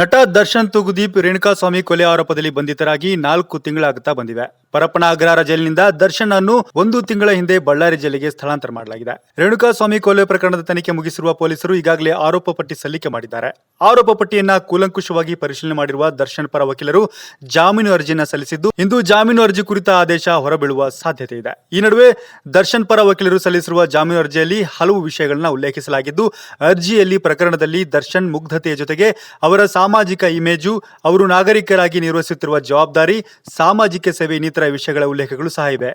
ನಟ ದರ್ಶನ್ ತುಗುದೀಪ್ ರೇಣುಕಾಸ್ವಾಮಿ ಕೊಲೆ ಆರೋಪದಲ್ಲಿ ಬಂಧಿತರಾಗಿ ನಾಲ್ಕು ತಿಂಗಳಾಗುತ್ತಾ ಬಂದಿವೆ. ಪರಪ್ಪನ ಅಗ್ರಹಾರ ಜೈಲಿನಿಂದ ದರ್ಶನ್ ಅನ್ನು ಒಂದು ತಿಂಗಳ ಹಿಂದೆ ಬಳ್ಳಾರಿ ಜೈಲಿಗೆ ಸ್ಥಳಾಂತರ ಮಾಡಲಾಗಿದೆ. ರೇಣುಕಾಸ್ವಾಮಿ ಕೊಲೆ ಪ್ರಕರಣದ ತನಿಖೆ ಮುಗಿಸಿರುವ ಪೊಲೀಸರು ಈಗಾಗಲೇ ಆರೋಪ ಪಟ್ಟಿ ಸಲ್ಲಿಕೆ ಮಾಡಿದ್ದಾರೆ. ಆರೋಪ ಪಟ್ಟಿಯನ್ನ ಕೂಲಂಕುಷವಾಗಿ ಪರಿಶೀಲನೆ ಮಾಡಿರುವ ದರ್ಶನ್ ಪರ ವಕೀಲರು ಜಾಮೀನು ಅರ್ಜಿಯನ್ನ ಸಲ್ಲಿಸಿದ್ದು, ಇಂದು ಜಾಮೀನು ಅರ್ಜಿ ಕುರಿತ ಆದೇಶ ಹೊರಬೀಳುವ ಸಾಧ್ಯತೆ ಇದೆ. ಈ ನಡುವೆ ದರ್ಶನ್ ಪರ ವಕೀಲರು ಸಲ್ಲಿಸಿರುವ ಜಾಮೀನು ಅರ್ಜಿಯಲ್ಲಿ ಹಲವು ವಿಷಯಗಳನ್ನ ಉಲ್ಲೇಖಿಸಲಾಗಿದ್ದು, ಅರ್ಜಿಯಲ್ಲಿ ಪ್ರಕರಣದಲ್ಲಿ ದರ್ಶನ್ ಮುಗ್ಧತೆಯ ಜೊತೆಗೆ ಅವರ ಸಾಮಾಜಿಕ ಇಮೇಜು ಅವರು ನಾಗರಿಕರಾಗಿ ನಿರ್ವಹಿಸುತ್ತಿರುವ ಜವಾಬ್ದಾರಿ, ಸಾಮಾಜಿಕ ಸೇವೆ, ಇನ್ನಿತರ ವಿಷಯಗಳ ಉಲ್ಲೇಖಗಳು ಸಹ ಇವೆ.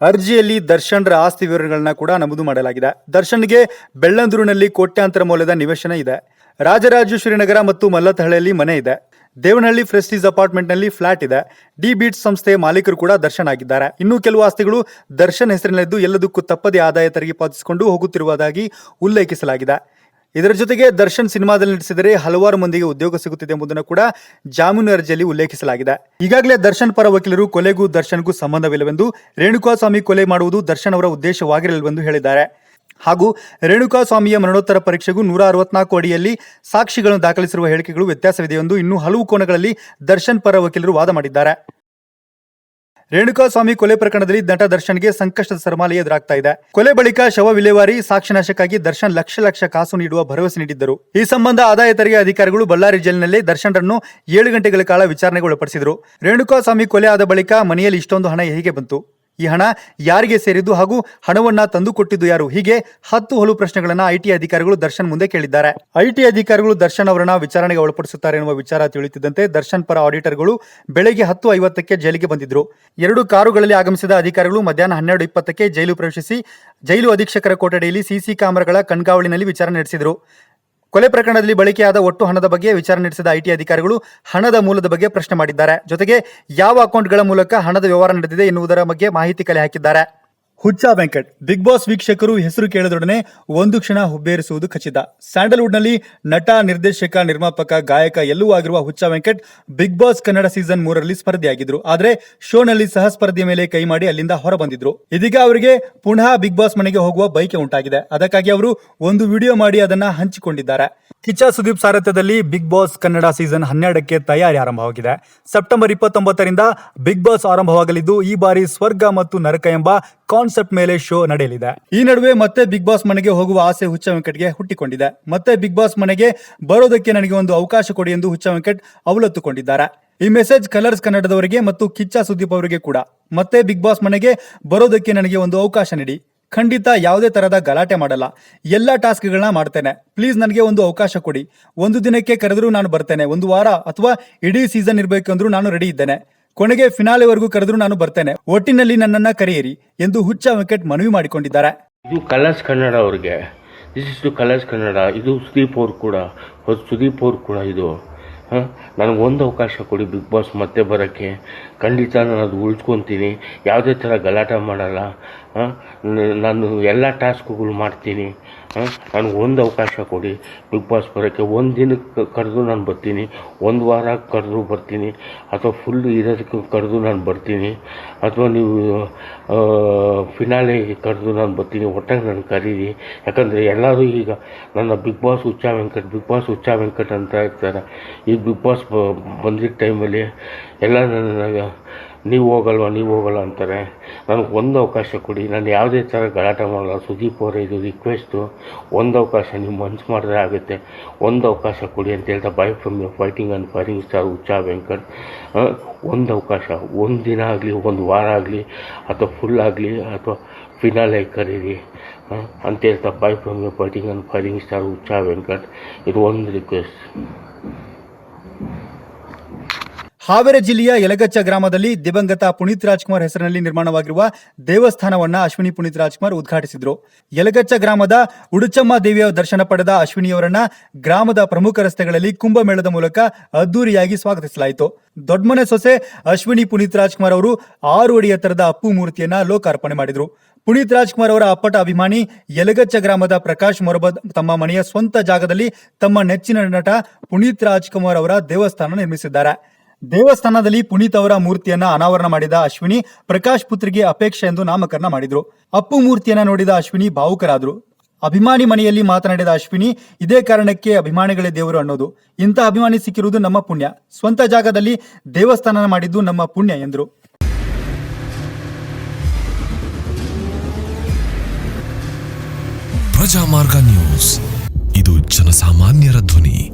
ಅರ್ಜಿಯಲ್ಲಿ ದರ್ಶನ್ರ ಆಸ್ತಿ ವಿವರಗಳನ್ನ ಕೂಡ ನಮೂದು ಮಾಡಲಾಗಿದೆ. ದರ್ಶನ್ಗೆ ಬೆಳ್ಳಂದೂರಿನಲ್ಲಿ ಕೋಟ್ಯಾಂತರ ಮೌಲ್ಯದ ನಿವೇಶನ ಇದೆ. ರಾಜರಾಜೇಶ್ವರಿ ನಗರ ಮತ್ತು ಮಲ್ಲತಹಳ್ಳಿಯಲ್ಲಿ ಮನೆ ಇದೆ. ದೇವನಹಳ್ಳಿ ಫ್ರೆಸ್ಟೀಸ್ ಅಪಾರ್ಟ್ಮೆಂಟ್ನಲ್ಲಿ ಫ್ಲಾಟ್ ಇದೆ. ಡಿ ಬೀಟ್ ಸಂಸ್ಥೆಯ ಮಾಲೀಕರು ಕೂಡ ದರ್ಶನ್ ಆಗಿದ್ದಾರೆ. ಇನ್ನೂ ಕೆಲವು ಆಸ್ತಿಗಳು ದರ್ಶನ್ ಹೆಸರಿನಲ್ಲಿದ್ದು ಎಲ್ಲದಕ್ಕೂ ತಪ್ಪದೇ ಆದಾಯ ತೆರಿಗೆ ಪಾವತಿಸಿಕೊಂಡು ಹೋಗುತ್ತಿರುವುದಾಗಿ ಉಲ್ಲೇಖಿಸಲಾಗಿದೆ. ಇದರ ಜೊತೆಗೆ ದರ್ಶನ್ ಸಿನಿಮಾದಲ್ಲಿ ನಟಿಸಿದರೆ ಹಲವಾರು ಮಂದಿಗೆ ಉದ್ಯೋಗ ಸಿಗುತ್ತಿದೆ ಎಂಬುದನ್ನು ಕೂಡ ಜಾಮೀನು ಅರ್ಜಿಯಲ್ಲಿ ಉಲ್ಲೇಖಿಸಲಾಗಿದೆ. ಈಗಾಗಲೇ ದರ್ಶನ್ ಪರ ವಕೀಲರು ಕೊಲೆಗೂ ದರ್ಶನ್ಗೂ ಸಂಬಂಧವಿಲ್ಲವೆಂದು ರೇಣುಕಾಸ್ವಾಮಿ ಕೊಲೆ ಮಾಡುವುದು ದರ್ಶನ್ ಅವರ ಉದ್ದೇಶವಾಗಿರಲಿಲ್ಲವೆಂದು ಹೇಳಿದ್ದಾರೆ. ಹಾಗೂ ರೇಣುಕಾಸ್ವಾಮಿಯ ಮರಣೋತ್ತರ ಪರೀಕ್ಷೆಗೂ ನೂರ ಅರವತ್ನಾಲ್ಕು ಅಡಿಯಲ್ಲಿ ಸಾಕ್ಷಿಗಳನ್ನು ದಾಖಲಿಸಿರುವ ಹೇಳಿಕೆಗಳು ವ್ಯತ್ಯಾಸವಿದೆ ಎಂದು ಇನ್ನೂ ಹಲವು ಕೋನಗಳಲ್ಲಿ ದರ್ಶನ್ ಪರ ವಕೀಲರು ವಾದ ಮಾಡಿದ್ದಾರೆ. ರೇಣುಕಾಸ್ವಾಮಿ ಕೊಲೆ ಪ್ರಕರಣದಲ್ಲಿ ನಟ ದರ್ಶನ್ಗೆ ಸಂಕಷ್ಟದ ಸರಮಾಲೆ ಎದುರಾಗ್ತಾ ಇದೆ. ಕೊಲೆ ಬಳಿಕ ಶವ ವಿಲೇವಾರಿ ಸಾಕ್ಷಿನಾಶಕ್ಕಾಗಿ ದರ್ಶನ್ ಲಕ್ಷ ಲಕ್ಷ ಕಾಸು ನೀಡುವ ಭರವಸೆ ನೀಡಿದ್ದರು. ಈ ಸಂಬಂಧ ಆದಾಯ ತೆರಿಗೆ ಅಧಿಕಾರಿಗಳು ಬಳ್ಳಾರಿ ಜೈಲಿನಲ್ಲಿ ದರ್ಶನ್ರನ್ನು ಏಳು ಗಂಟೆಗಳ ಕಾಲ ವಿಚಾರಣೆಗೆ ಒಳಪಡಿಸಿದರು. ರೇಣುಕಾಸ್ವಾಮಿ ಕೊಲೆ ಆದ ಬಳಿಕ ಮನೆಯಲ್ಲಿ ಇಷ್ಟೊಂದು ಹಣ ಹೇಗೆ ಬಂತು? ಈ ಹಣ ಯಾರಿಗೆ ಸೇರಿದ್ದು ಹಾಗೂ ಹಣವನ್ನ ತಂದು ಕೊಟ್ಟಿದ್ದು ಯಾರು? ಹೀಗೆ ಹತ್ತು ಹಲವು ಪ್ರಶ್ನೆಗಳನ್ನು ಐಟಿ ಅಧಿಕಾರಿಗಳು ದರ್ಶನ್ ಮುಂದೆ ಕೇಳಿದ್ದಾರೆ. ಐಟಿ ಅಧಿಕಾರಿಗಳು ದರ್ಶನ್ ಅವರನ್ನ ವಿಚಾರಣೆಗೆ ಒಳಪಡಿಸುತ್ತಾರೆ ಎನ್ನುವ ವಿಚಾರ ತಿಳಿಯುತ್ತಿದ್ದಂತೆ ದರ್ಶನ್ ಪರ ಆಡಿಟರ್ಗಳು ಬೆಳಗ್ಗೆ ಹತ್ತು ಐವತ್ತಕ್ಕೆ ಜೈಲಿಗೆ ಬಂದಿದ್ರು. ಎರಡು ಕಾರುಗಳಲ್ಲಿ ಆಗಮಿಸಿದ ಅಧಿಕಾರಿಗಳು ಮಧ್ಯಾಹ್ನ ಹನ್ನೆರಡು ಇಪ್ಪತ್ತಕ್ಕೆ ಜೈಲು ಪ್ರವೇಶಿಸಿ ಜೈಲು ಅಧೀಕ್ಷಕರ ಕೊಠಡಿಯಲ್ಲಿ ಸಿಸಿ ಕ್ಯಾಮೆರಾಗಳ ಕಣ್ಗಾವಲಿನಲ್ಲಿ ವಿಚಾರಣೆ ನಡೆಸಿದರು. ಕೊಲೆ ಪ್ರಕರಣದಲ್ಲಿ ಬಳಕೆಯಾದ ಒಟ್ಟು ಹಣದ ಬಗ್ಗೆ ವಿಚಾರಣೆ ನಡೆಸಿದ ಐಟಿ ಅಧಿಕಾರಿಗಳು ಹಣದ ಮೂಲದ ಬಗ್ಗೆ ಪ್ರಶ್ನೆ ಮಾಡಿದ್ದಾರೆ. ಜೊತೆಗೆ ಯಾವ ಅಕೌಂಟ್ಗಳ ಮೂಲಕ ಹಣದ ವ್ಯವಹಾರ ನಡೆದಿದೆ ಎನ್ನುವುದರ ಬಗ್ಗೆ ಮಾಹಿತಿ ಕಲೆ ಹಾಕಿದ್ದಾರೆ. ಹುಚ್ಚ ವೆಂಕಟ್. ಬಿಗ್ ಬಾಸ್ ವೀಕ್ಷಕರು ಹೆಸರು ಕೇಳದೊಡನೆ ಒಂದು ಕ್ಷಣ ಹುಬ್ಬೇರಿಸುವುದು ಖಚಿತ. ಸ್ಯಾಂಡಲ್ವುಡ್ನಲ್ಲಿ ನಟ, ನಿರ್ದೇಶಕ, ನಿರ್ಮಾಪಕ, ಗಾಯಕ ಎಲ್ಲೂ ಆಗಿರುವ Huccha Venkat Bigg Boss Kannada season ಮೂರರಲ್ಲಿ ಸ್ಪರ್ಧಿಯಾಗಿದ್ರು. ಆದರೆ ಶೋನಲ್ಲಿ ಸಹ ಸ್ಪರ್ಧೆ ಮೇಲೆ ಕೈ ಮಾಡಿ ಅಲ್ಲಿಂದ ಹೊರಬಂದಿದ್ರು. ಇದೀಗ ಅವರಿಗೆ ಪುನಃ ಬಿಗ್ ಬಾಸ್ ಮನೆಗೆ ಹೋಗುವ ಬೈಕೆ ಉಂಟಾಗಿದೆ. ಅದಕ್ಕಾಗಿ ಅವರು ಒಂದು ವಿಡಿಯೋ ಮಾಡಿ ಅದನ್ನ ಹಂಚಿಕೊಂಡಿದ್ದಾರೆ. ಕಿಚ್ಚ ಸುದೀಪ್ ಸಾರಥ್ಯದಲ್ಲಿ ಬಿಗ್ ಬಾಸ್ ಕನ್ನಡ ಸೀಸನ್ ಹನ್ನೆರಡಕ್ಕೆ ತಯಾರಿ ಆರಂಭವಾಗಿದೆ. ಸೆಪ್ಟೆಂಬರ್ ಇಪ್ಪತ್ತೊಂಬತ್ತರಿಂದ ಬಿಗ್ ಬಾಸ್ ಆರಂಭವಾಗಲಿದ್ದು, ಈ ಬಾರಿ ಸ್ವರ್ಗ ಮತ್ತು ನರಕ ಎಂಬ ಕಾನ್ಸೆಪ್ಟ್ ಮೇಲೆ ಶೋ ನಡೆಯಲಿದೆ. ಈ ನಡುವೆ ಮತ್ತೆ ಬಿಗ್ ಬಾಸ್ ಮನೆಗೆ ಹೋಗುವ ಆಸೆ ಹುಚ್ಚ ವೆಂಕಟ್ಗೆ ಹುಟ್ಟಿಕೊಂಡಿದೆ. ಮತ್ತೆ ಬಿಗ್ ಬಾಸ್ ಮನೆಗೆ ಬರೋದಕ್ಕೆ ನನಗೆ ಒಂದು ಅವಕಾಶ ಕೊಡಿ ಎಂದು ಹುಚ್ಚ ವೆಂಕಟ್ ಅವಲತ್ತುಕೊಂಡಿದ್ದಾರೆ. ಈ ಮೆಸೇಜ್ ಕಲರ್ಸ್ ಕನ್ನಡದವರಿಗೆ ಮತ್ತು ಕಿಚ್ಚ ಸುದೀಪ್ ಅವರಿಗೆ ಕೂಡ. ಮತ್ತೆ ಬಿಗ್ ಬಾಸ್ ಮನೆಗೆ ಬರೋದಕ್ಕೆ ನನಗೆ ಒಂದು ಅವಕಾಶ ನೀಡಿ. ಖಂಡಿತ ಯಾವುದೇ ತರಹದ ಗಲಾಟೆ ಮಾಡಲ್ಲ. ಎಲ್ಲ ಟಾಸ್ಕ್ಗಳನ್ನ ಮಾಡ್ತೇನೆ. ಪ್ಲೀಸ್ ನನಗೆ ಒಂದು ಅವಕಾಶ ಕೊಡಿ. ಒಂದು ದಿನಕ್ಕೆ ಕರೆದರೂ ನಾನು ಬರ್ತೇನೆ. ಒಂದು ವಾರ ಅಥವಾ ಇಡೀ ಸೀಸನ್ ಇರಬೇಕೆಂದ್ರೂ ನಾನು ರೆಡಿ ಇದ್ದೇನೆ. ಕೊನೆಗೆ ಫಿನಾಲೆವರೆಗೂ ಕರೆದರೂ ನಾನು ಬರ್ತೇನೆ. ಒಟ್ಟಿನಲ್ಲಿ ನನ್ನನ್ನ ಕರೆಯಿರಿ ಎಂದು ಹುಚ್ಚ ವೆಂಕಟ್ ಮನವಿ ಮಾಡಿಕೊಂಡಿದ್ದಾರೆ. ಇದು ಕಲರ್ಸ್ ಕನ್ನಡ ಅವ್ರಿಗೆ. This is to Colors Kannada. ಇದು ಸುದೀಪ್ ಅವ್ರು ಕೂಡ. ಸುದೀಪ್ ಅವ್ರು ಕೂಡ ಇದು. ಹಾಂ? ನನಗೊಂದು ಅವಕಾಶ ಕೊಡಿ ಬಿಗ್ ಬಾಸ್ ಮತ್ತೆ ಬರೋಕ್ಕೆ. ಖಂಡಿತ ನಾನು ಅದು ಉಳ್ಸ್ಕೊತೀನಿ. ಯಾವುದೇ ಥರ ಗಲಾಟೆ ಮಾಡಲ್ಲ. ನಾನು ಎಲ್ಲ ಟಾಸ್ಕ್ಗಳು ಮಾಡ್ತೀನಿ. ನನಗೆ ಒಂದು ಅವಕಾಶ ಕೊಡಿ. ಬಿಗ್ ಬಾಸ್ ಬರೋಕ್ಕೆ ಒಂದು ದಿನಕ್ಕೆ ಕರೆದು ನಾನು ಬರ್ತೀನಿ. ಒಂದು ವಾರ ಕರೆದು ಬರ್ತೀನಿ. ಅಥವಾ ಫುಲ್ ಇರೋದಕ್ಕೆ ಕರೆದು ನಾನು ಬರ್ತೀನಿ. ಅಥವಾ ನೀವು ಫಿನಾಲೆಗೆ ಕರೆದು ನಾನು ಬರ್ತೀನಿ. ಒಟ್ಟಾಗಿ ನಾನು ಕರೀರಿ. ಯಾಕಂದರೆ ಎಲ್ಲರೂ ಈಗ ನನ್ನ Bigg Boss Uccha Venkat Bigg Boss Uccha Venkat ಅಂತ ಇರ್ತಾರೆ. ಈ ಬಿಗ್ ಬಾಸ್ ಬಂದಿದ್ದ ಟೈಮಲ್ಲಿ ಎಲ್ಲ ನನ್ನ ನೀವು ಹೋಗಲ್ವಾ, ನೀವು ಹೋಗಲ್ಲ ಅಂತಾರೆ. ನನಗೆ ಒಂದು ಅವಕಾಶ ಕೊಡಿ, ನಾನು ಯಾವುದೇ ಥರ ಗಲಾಟೆ ಮಾಡಲ್ಲ, ಸುದೀಪ್ ಅವರೇ ಇದು ರಿಕ್ವೆಸ್ಟು ಒಂದು ಅವಕಾಶ ನೀವು ಮನ್ಸು ಮಾಡಿದ್ರೆ ಆಗುತ್ತೆ. ಒಂದು ಅವಕಾಶ ಕೊಡಿ ಅಂತ ಹೇಳ್ತಾ bye from fighting and firing star Uccha Venkat ಒಂದು ಅವಕಾಶ, ಒಂದು ದಿನ ಆಗಲಿ, ಒಂದು ವಾರ ಆಗಲಿ, ಅಥವಾ ಫುಲ್ ಆಗಲಿ, ಅಥವಾ ಫಿನಾಲೆ ಕರೀರಿ ಅಂತ ಹೇಳ್ತಾ bye from fighting and firing star Uccha Venkat, ಇದು ಒಂದು ರಿಕ್ವೆಸ್ಟ್ ಹಾವೇರಿ ಜಿಲ್ಲೆಯ ಯಲಗಚ್ಚ ಗ್ರಾಮದಲ್ಲಿ ದಿವಂಗತ ಪುನೀತ್ ರಾಜ್ಕುಮಾರ್ ಹೆಸರಿನಲ್ಲಿ ನಿರ್ಮಾಣವಾಗಿರುವ ದೇವಸ್ಥಾನವನ್ನ ಅಶ್ವಿನಿ ಪುನೀತ್ ರಾಜ್ಕುಮಾರ್ ಉದ್ಘಾಟಿಸಿದರು. ಯಲಗಚ್ಚ ಗ್ರಾಮದ ಉಡುಚಮ್ಮ ದೇವಿಯ ದರ್ಶನ ಪಡೆದ ಅಶ್ವಿನಿಯವರನ್ನ ಗ್ರಾಮದ ಪ್ರಮುಖ ರಸ್ತೆಗಳಲ್ಲಿ ಕುಂಭಮೇಳದ ಮೂಲಕ ಅದ್ದೂರಿಯಾಗಿ ಸ್ವಾಗತಿಸಲಾಯಿತು. ದೊಡ್ಡಮನೆ ಸೊಸೆ ಅಶ್ವಿನಿ ಪುನೀತ್ ರಾಜ್ಕುಮಾರ್ ಅವರು ಆರು ಅಡಿ ಎತ್ತರದ ಅಪ್ಪು ಮೂರ್ತಿಯನ್ನ ಲೋಕಾರ್ಪಣೆ ಮಾಡಿದ್ರು. ಪುನೀತ್ ರಾಜ್ಕುಮಾರ್ ಅವರ ಅಪ್ಪಟ ಅಭಿಮಾನಿ ಯಲಗಚ್ಚ ಗ್ರಾಮದ ಪ್ರಕಾಶ್ ಮೊರಬದ್ ತಮ್ಮ ಮನೆಯ ಸ್ವಂತ ಜಾಗದಲ್ಲಿ ತಮ್ಮ ನೆಚ್ಚಿನ ನಟ ಪುನೀತ್ ರಾಜ್ಕುಮಾರ್ ಅವರ ದೇವಸ್ಥಾನ ನಿರ್ಮಿಸಿದ್ದಾರೆ. ದೇವಸ್ಥಾನದಲ್ಲಿ ಪುನೀತ್ ಅವರ ಮೂರ್ತಿಯನ್ನ ಅನಾವರಣ ಮಾಡಿದ ಅಶ್ವಿನಿ ಪ್ರಕಾಶ್ ಪುತ್ರಿಗೆ ಅಪೇಕ್ಷೆ ಎಂದು ನಾಮಕರಣ ಮಾಡಿದ್ರು. ಅಪ್ಪು ಮೂರ್ತಿಯನ್ನ ನೋಡಿದ ಅಶ್ವಿನಿ ಭಾವುಕರಾದ್ರು. ಅಭಿಮಾನಿ ಮನೆಯಲ್ಲಿ ಮಾತನಾಡಿದ ಅಶ್ವಿನಿ, ಇದೇ ಕಾರಣಕ್ಕೆ ಅಭಿಮಾನಿಗಳೇ ದೇವರು ಅನ್ನೋದು. ಇಂಥ ಅಭಿಮಾನಿ ಸಿಕ್ಕಿರುವುದು ನಮ್ಮ ಪುಣ್ಯ. ಸ್ವಂತ ಜಾಗದಲ್ಲಿ ದೇವಸ್ಥಾನ ಮಾಡಿದ್ದು ನಮ್ಮ ಪುಣ್ಯ ಎಂದರು. ಪ್ರಜಾಮಾರ್ಗ ನ್ಯೂಸ್. ಇದು ಜನಸಾಮಾನ್ಯರ ಧ್ವನಿ.